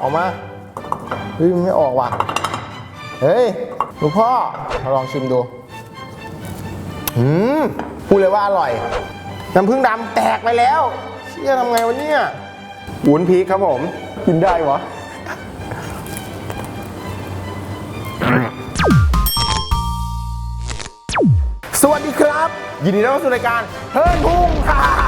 ออกมาเฮ้ยมันไม่ออกว่ะ เฮ้ยหลวงพ่อมาลองชิมดูอืมพูดเลยว่าอร่อย น้ำผึ้งดำแตกไปแล้ว เชี่ยทำไงวะเนี่ยวุ้นพริกครับผม กินได้วะสวัสดีครับ ยินดีต้อนรับสู่รายการเฮิร์นพุงค่ะวู้พวกผม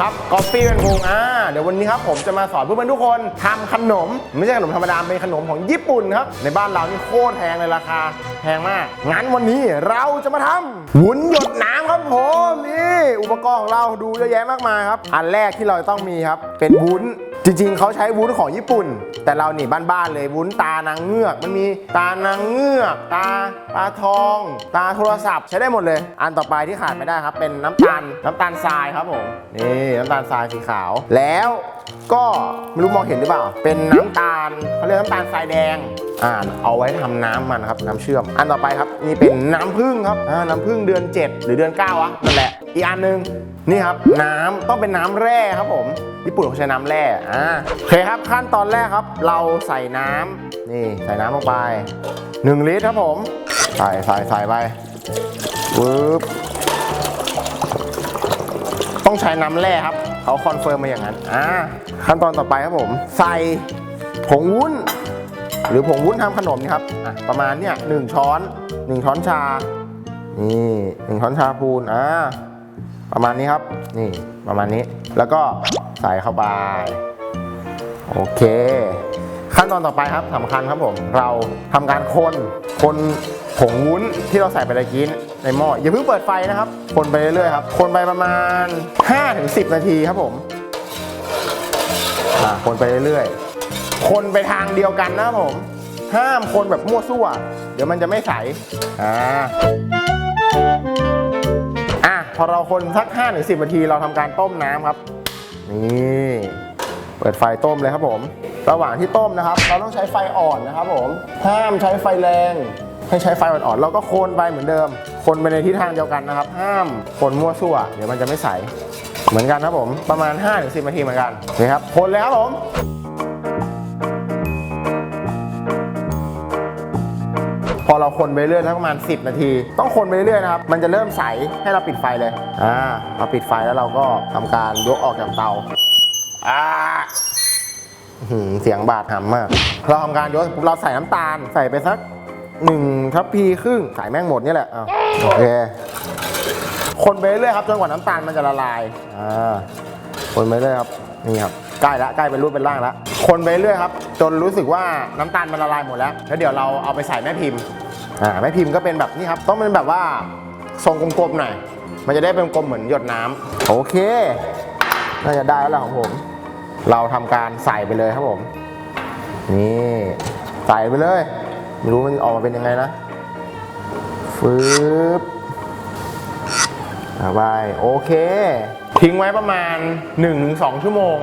ครับกอฟฟี่เป็นพงอ่าเดี๋ยววันนี้ครับผมจะมาสอนเพื่อนๆทุกคนทำขนม ไม่ใช่ขนมธรรมดาเป็นขนมของญี่ปุ่นครับ ในบ้านเรานี่โคตรแพงเลยราคาแพงมาก งั้นวันนี้เราจะมาทำวุ้นหยดน้ำครับผมนี่อุปกรณ์ของเราดูเยอะแยะมากมายครับ อันแรกที่เราต้องมีครับ เป็นวุ้น จริงๆ เขาใช้วุ้นของญี่ปุ่น แต่เรานี่บ้านๆเลยวุ้นตานางเงือก มันมีตานางเงือก ตาปลาทอง ตาโทรศัพท์ใช้ได้หมดเลย อันต่อไปที่ขาดไม่ได้ครับ เป็นน้ำตาลน้ำตาลทรายครับผมนี่น้ำตาลทรายสีขาว แล้วก็ไม่รู้มองเห็นหรือเปล่า เป็นน้ำตาลเขาเรียกน้ำตาลทรายแดง อ่าเอาไว้ทำน้ำมันครับน้ำเชื่อม อันต่อไปครับนี่เป็นน้ำผึ้งครับอ่าน้ำผึ้งเดือน 7 หรือเดือน9วะนั่นแหละอีกอันหนึงนี่ครับน้ำต้องเป็นน้ำแร่ครับผมญี่ปุ่นเขาใช้น้ำแร่อ่าโอเคครับขั้นตอนแรกครับ เราใส่น้ำนี่ใส่น้ำลงไป 1 ลิตรครับผมใส่ใส่ใส่ไปปึ๊บต้องใช้น้ำแร่ครับเขาคอนเฟิร์มมาอย่างนั้นอ่าขั้นตอนต่อไปครับผม ใส่ผงวุ้น หรือผงวุ้นทำขนมนี่ครับอะประมาณเนี่ยหนึ่งช้อนหนึ่งช้อนชา นี่หนึ่งช้อนชาพูนอ่าประมาณนี้ครับ นี่ประมาณนี้ แล้วก็ใส่เข้าไป โอเค ขั้นตอนต่อไปครับสำคัญครับผม เราทำการคนคนผงวุ้นที่เราใส่ไปตะกี้ในหม้ออย่าเพิ่งเปิดไฟนะครับ คนไปเรื่อยๆครับ คนไปประมาณ 5-10 นาทีครับผมอ่าคนไปเรื่อยๆ คนไปทางเดียวกันนะผม ห้ามคนแบบมั่วซั่ว เดี๋ยวมันจะไม่ใส อ่า อะ พอเราคนสัก5ถึง10นาทีเราทำการต้มน้ำครับ นี่เปิดไฟต้มเลยครับผม ระหว่างที่ต้มนะครับ เราต้องใช้ไฟอ่อนนะครับผม ห้ามใช้ไฟแรงให้ใช้ไฟอ่อนๆเราก็โคนไปเหมือนเดิม คนไปในทิศทางเดียวกันนะครับ ห้ามคนมั่วซั่ว เดี๋ยวมันจะไม่ใส เหมือนกันครับผม ประมาณ5-10นาทีเหมือนกันนี่ครับ คนเลยครับผม พอเราคนไปเรื่อยๆสักประมาณ 10 นาที ต้องคนไปเรื่อยๆนะครับ มันจะเริ่มใสให้เราปิดไฟเลย อ่าเราปิดไฟแล้วเราก็ทำการยกออกจากเตา อ่าหือเสียงบาดหำมาก เราทำการยกเราใส่น้ำตาลใส่ไปสักหนึ่งทัพพีครึ่งใส่แม่งหมดนี่แหละอโอเค คนไปเรื่อยๆครับจนกว่าน้ำตาลมันจะละลาย อ่า คนไปเรื่อยครับนี่ครับใกล้ละใกล้เป็นรูปเป็นร่างล้วคนไปเรื่อยครับ จนรู้สึกว่าน้ำตาลมันละลายหมดแล้วแล้วเดี๋ยวเราเอาไปใส่แม่พิมพ์ อ่าแม่พิมพ์ก็เป็นแบบนี้ครับ ต้องเป็นแบบว่าทรงกลมๆหน่อย มันจะได้เป็นกลมเหมือนหยดน้ำโอเค น่าจะได้แล้วล่ะของผม เราทำการใส่ไปเลยครับผม นี่ใส่ไปเลย ไม่รู้มันออกมาเป็นยังไงนะฟืบเอาไปโอเค ทิ้งไว้ประมาณ 1-2 ชั่วโมง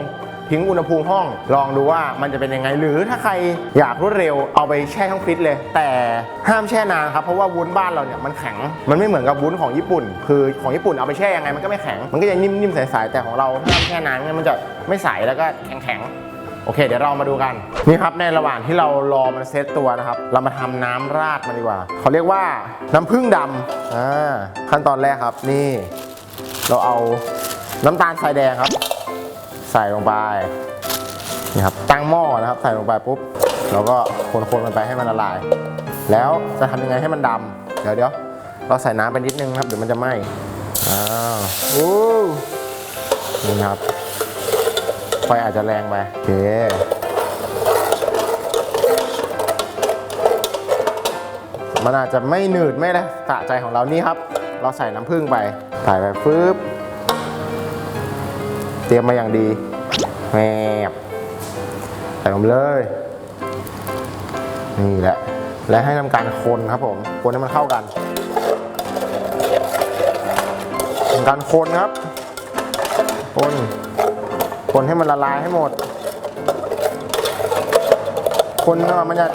ทิ้งอุณหภูมิห้อง ลองดูว่ามันจะเป็นยังไง หรือถ้าใครอยากรวดเร็วเอาไปแช่ช่องฟิตเลย แต่ห้ามแช่นานครับเพราะว่าวุ้นบ้านเราเนี่ยมันแข็งมันไม่เหมือนกับวุ้นของญี่ปุ่น คือของญี่ปุ่นเอาไปแช่ยังไงมันก็ไม่แข็ง มันก็จะนิ่มๆใสๆแต่ของเราห้ามแช่นานงั้นมันจะไม่ใสแล้วก็แข็งๆโอเค เดี๋ยวเรามาดูกัน นี่ครับในระหว่างที่เรารอมันเซตตัวนะครับ เรามาทำน้ำราดมันดีกว่า เขาเรียกว่าน้ำผึ้งดำอ่าขั้นตอนแรกครับนี่ เราเอาน้ำตาลทรายแดงครับ ใส่ลงไปนี่ครับ ตั้งหม้อนะครับ ใส่ลงไปปุ๊บเราก็คนๆมันไปให้มันละลาย แล้วจะทำยังไงให้มันดำเดี๋ยวเดี๋ยวเราใส่น้ำไปนิดนึงครับเดี๋ยวมันจะไหม้อ้าวอู้นี่ครับไฟอาจจะแรงไปโอเคมันอาจจะไม่หนืดไม่นะสะใจของเรานี่ครับ เราใส่น้ำผึ้งไปใส่ไปฟืบ เตรียมมาอย่างดีแมบใส่ลงไปเลย นี่แหละ และให้ทำการคนครับผม คนให้มันเข้ากันทำการคนครับ คน คนให้มันละลายให้หมด คนเนาะมันจะ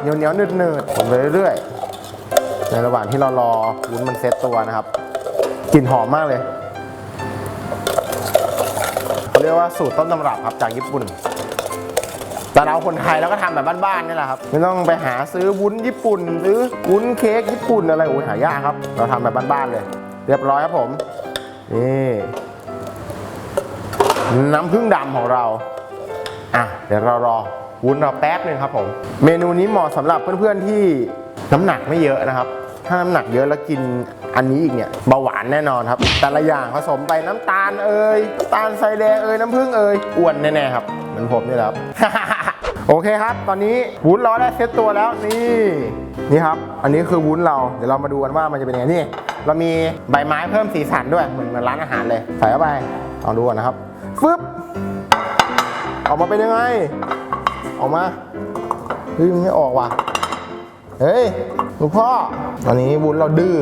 เหนียวเหนียวนืดนืดๆคนไปเรื่อยๆ ในระหว่างที่เรารอวุ้นมันเซ็ตตัวนะครับ กลิ่นหอมมากเลย เรียกว่าสูตรต้นตำรับครับจากญี่ปุ่น แต่เราคนไทยเราก็ทำแบบบ้านๆนี่แหละครับ ไม่ต้องไปหาซื้อวุ้นญี่ปุ่นซื้อวุ้นเค้กญี่ปุ่นอะไรโอ้ยหายากครับ เราทำแบบบ้านๆเลย เรียบร้อยครับผม นี่น้ำผึ้งดำของเรา อะ เดี๋ยวเรารอวุ้นเราแป๊บหนึ่งครับผม เมนูนี้เหมาะสำหรับเพื่อนๆที่น้ำหนักไม่เยอะนะครับ ถ้าน้ำหนักเยอะแล้วกินอันนี้อีกเนี่ยเบาหวานแน่นอนครับ แต่ละอย่างผสมไปน้ำตาลเอ่ยน้ำตาลทรายแดงเอ่ยน้ำผึ้งเอ่ยอ้วนแน่ๆครับเหมือนผมนี่แหละครับ โอเคครับ ตอนนี้วุ้นเราได้เซตตัวแล้วนี่นี่ครับ อันนี้คือวุ้นเราเดี๋ยวเรามาดูกันว่ามันจะเป็นยังไงนี่ เรามีใบไม้เพิ่มสีสันด้วยเหมือนเหมือนร้านอาหารเลยใส่เข้าไปลองดูก่อนนะครับฟึบออกมาเป็นยังไง ออกมาเฮ้ยมันไม่ออกว่ะ เฮ้ยลูกพ่อตอนนี้วุ้นเราดื้อ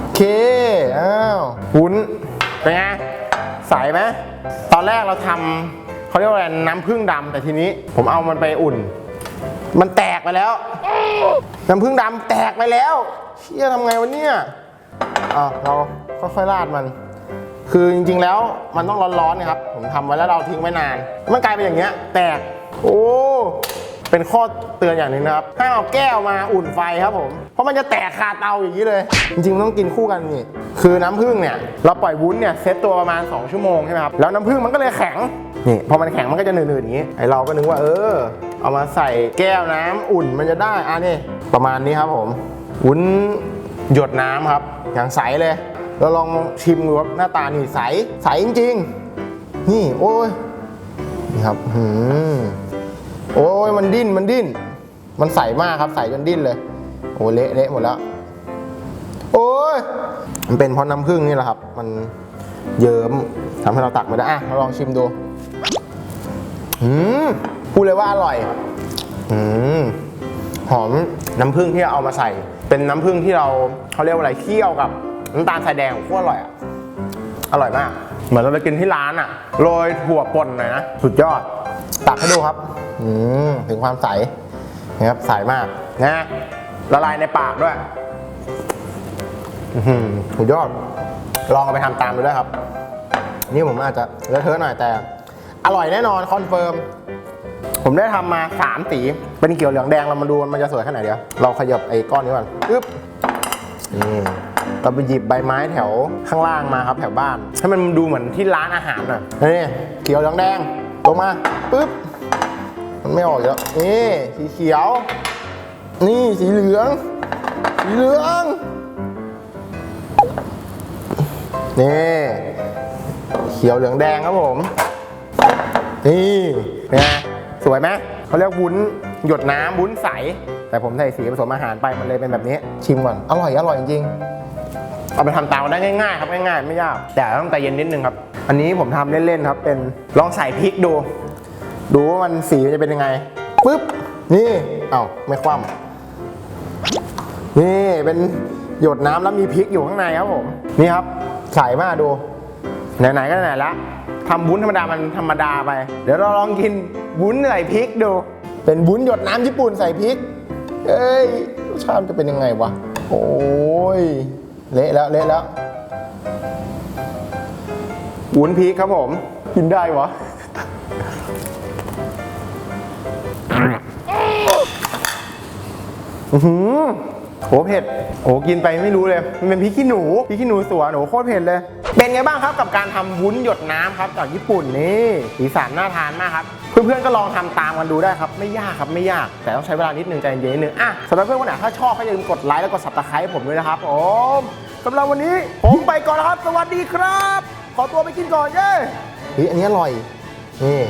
โอเค อ้าววุ้นเป็นไงใสไหมตอนแรกเราทำเขาเรียกว่าอะไรน้ำผึ้งดำแต่ทีนี้ ผมเอามันไปอุ่น มันแตกไปแล้ว น้ำผึ้งดำแตกไปแล้วเชี่ยทำไงวะเนี่ยอะเราค่อยๆราดมัน คือจริงๆแล้วมันต้องร้อนๆนะครับ ผมทำไว้แล้วเราทิ้งไว้นาน มันกลายเป็นอย่างเงี้ย แตก โอ้ เป็นข้อเตือนอย่างหนึงนะครับห้ามเอาแก้วมาอุ่นไฟครับผม เพราะมันจะแตกคาเตาอย่างนี้เลย จริงๆมันต้องกินคู่กันนี่ คือน้ำผึ้งเนี่ยเราปล่อยวุ้นเนี่ยเซตตัวประมาณ 2 ชั่วโมงใช่ไหมครับ แล้วน้ำผึ้งมันก็เลยแข็ง นี่พอมันแข็งมันก็จะหนืดๆอย่างนี้ ไอเราก็นึกว่าเออ เอามาใส่แก้วน้ำอุ่นมันจะได้ อะนี่ประมาณนี้ครับผม วุ้นหยดน้ำครับ อย่างใสเลย เราลองชิมดูครับหน้าตานี่ใส ใสจริงๆ นี่โอ้ย นี่ครับ หืม โอ้ยมันดิ้นมันดิ้น มันใสมากครับใสจนดิ้นเลย โอ้เละเละหมดแล้ว โอ้ยมันเป็นเพราะน้ำผึ้งนี่แหละครับ มันเยิ้มทำให้เราตักไม่ได้อะเราลองชิมดูอืมพูดเลยว่าอร่อยอืมหอมน้ำผึ้งที่เราเอามาใส่ เป็นน้ำผึ้งที่เราเขาเรียกว่าอะไรเคี่ยวกับน้ำตาลทรายแดงโคตรอร่อยอะอร่อยมาก เหมือนเราไปกินที่ร้านอะโรยถั่วป่นหน่อยนะ สุดยอด ตักให้ดูครับ อืมถึงความใสนะครับใสมากนะละลายในปากด้วยอือหือสุดยอด ลองเอาไปทำตามดูด้วยครับ นี่ผมอาจจะเลอะเทอะหน่อยแต่ อร่อยแน่นอนคอนเฟิร์มผมได้ทำมาสามสีเป็นเขียวเหลืองแดงเรามาดูมันจะสวยแค่ไหนเดี๋ยวเราขยับไอ้ก้อนนี้ก่อนปึ๊บนี่เราไปหยิบใบไม้แถวข้างล่างมาครับแถวบ้าน ให้มันดูเหมือนที่ร้านอาหารน่ะนี่เขียวเหลืองแดงลงมาปึ๊บ มันไม่ออกแล้วนี่สีเขียว นี่สีเหลือง สีเหลืองนี่เขียวเหลืองแดงครับผม นี่นไงสวยไหมเขาเรียกวุ้นหยดน้ำวุ้นใส แต่ผมใส่สีผสมอาหารไปมันเลยเป็นแบบนี้ ชิมก่อนอร่อยอร่อยจริงเอาไปทำตามได้ง่ายๆครับง่ายๆ ไม่ยากแต่ต้องใจเย็นนิดนึงครับ อันนี้ผมทำเล่นๆครับเป็นลองใส่พริกดู ดูว่ามันสีมันจะเป็นยังไงปึ๊บนี่เอ้าไม่คว่ำนี่เป็นหยดน้ำแล้วมีพริกอยู่ข้างในครับผมนี่ครับใส่มาดูไหนๆก็ไหนละทำวุ้นธรรมดามันธรรมดาไป เดี๋ยวเราลองกินวุ้นใส่พริกดู เป็นวุ้นหยดน้ำญี่ปุ่นใส่พริกเอ้ยรสชาติมันจะเป็นยังไงวะโอ้ยเละแล้วเละแล้ววุ้นพริกครับผม กินได้วะ อือหือโหเผ็ดโหกินไปไม่รู้เลยมันเป็นพริกขี้หนูพริกขี้หนูสวนโหโคตรเผ็ดเลย เป็นไงบ้างครับกับการทำวุ้นหยดน้ำครับจากญี่ปุ่นนี่สีสันน่าทานมากครับเพื่อนๆก็ลองทำตามกันดูได้ครับ ไม่ยากครับไม่ยากแต่ต้องใช้เวลานิดนึงใจเย็นๆนิดนึงอะสำหรับเพื่อนคนไหนถ้าชอบก็อย่าลืมกดไลค์แล้วก็สับตะไคร้ผมด้วยนะครับผมสำหรับวันนี้ผมไปก่อนแล้วครับ สวัสดีครับ ขอตัวไปกินก่อนเย้เฮ้ยอันนี้อร่อยนี่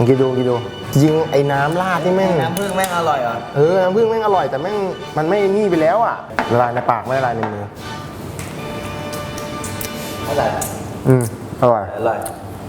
ลองกินดูลองกินดูจริงๆไอ้น้ำราดนี่แม่งน้ำผึ้งแม่งอร่อยเหรอเออน้ำผึ้งแม่งอร่อยแต่แม่งมันไม่นี่ไปแล้วอะละลายในปากไม่ละลายในมืออร่อยอืมอร่อยอร่อยอ